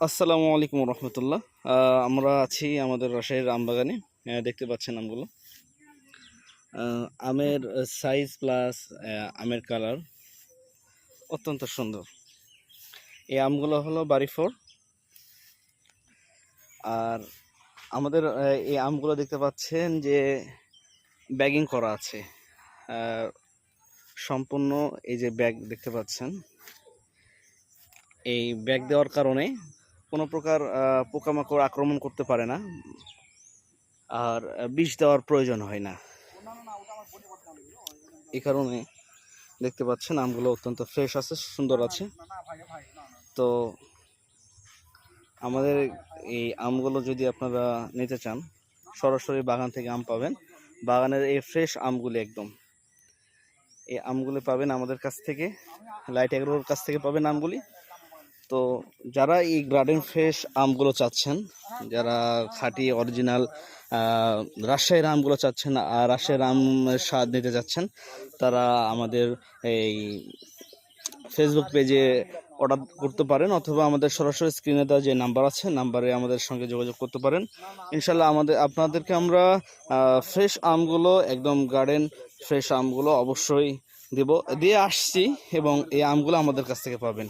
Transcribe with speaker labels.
Speaker 1: আসসালামু আলাইকুম রহমতুল্লাহ। আমরা আছি আমাদের রাজশাহীর আমবাগানে দেখতে পাচ্ছেন আমগুলো। আমের সাইজ প্লাস আমের কালার অত্যন্ত সুন্দর। এই আমগুলো হলো বাড়ি ফোর। আর আমাদের এই আমগুলো দেখতে পাচ্ছেন যে ব্যাগিং করা আছে। সম্পূর্ণ এই যে ব্যাগ দেখতে পাচ্ছেন। এই ব্যাগ দেওয়ার কারণে কোনো প্রকার পোকামাকড় আক্রমণ করতে পারে না। আর বিষ দেওয়ার প্রয়োজন হয় না। এই কারণে দেখতে পাচ্ছেন, আমগুলো অত্যন্ত ফ্রেশ আছে, সুন্দর আছে। তো আমাদের এই আমগুলো যদি আপনারা নিতে চান, সরাসরি বাগান থেকে আম পাবেন। বাগানের এই ফ্রেশ আমগুলি একদম। এই আমগুলি পাবেন আমাদের কাছ থেকে, লাইট এগ্রোর কাছ থেকে পাবেন আমগুলি। তো যারা এই গার্ডেন ফ্রেশ আমগুলো চাচ্ছেন, যারা খাঁটি অরিজিনাল রাজশাহীর আমগুলো চাচ্ছেন আর রাজশাহীর আমের স্বাদ নিতে চাচ্ছেন, তারা আমাদের এই ফেসবুক পেজে অর্ডার করতে পারেন অথবা আমাদের সরাসরি স্ক্রিনে দেওয়া যে নাম্বার আছে নাম্বারে আমাদের সঙ্গে যোগাযোগ করতে পারেন। ইনশাল্লাহ আমাদের, আপনাদেরকে আমরা ফ্রেশ আমগুলো, একদম গার্ডেন ফ্রেশ আমগুলো অবশ্যই দেব। দিয়ে আসছি এবং এই আমগুলো আমাদের কাছ থেকে পাবেন।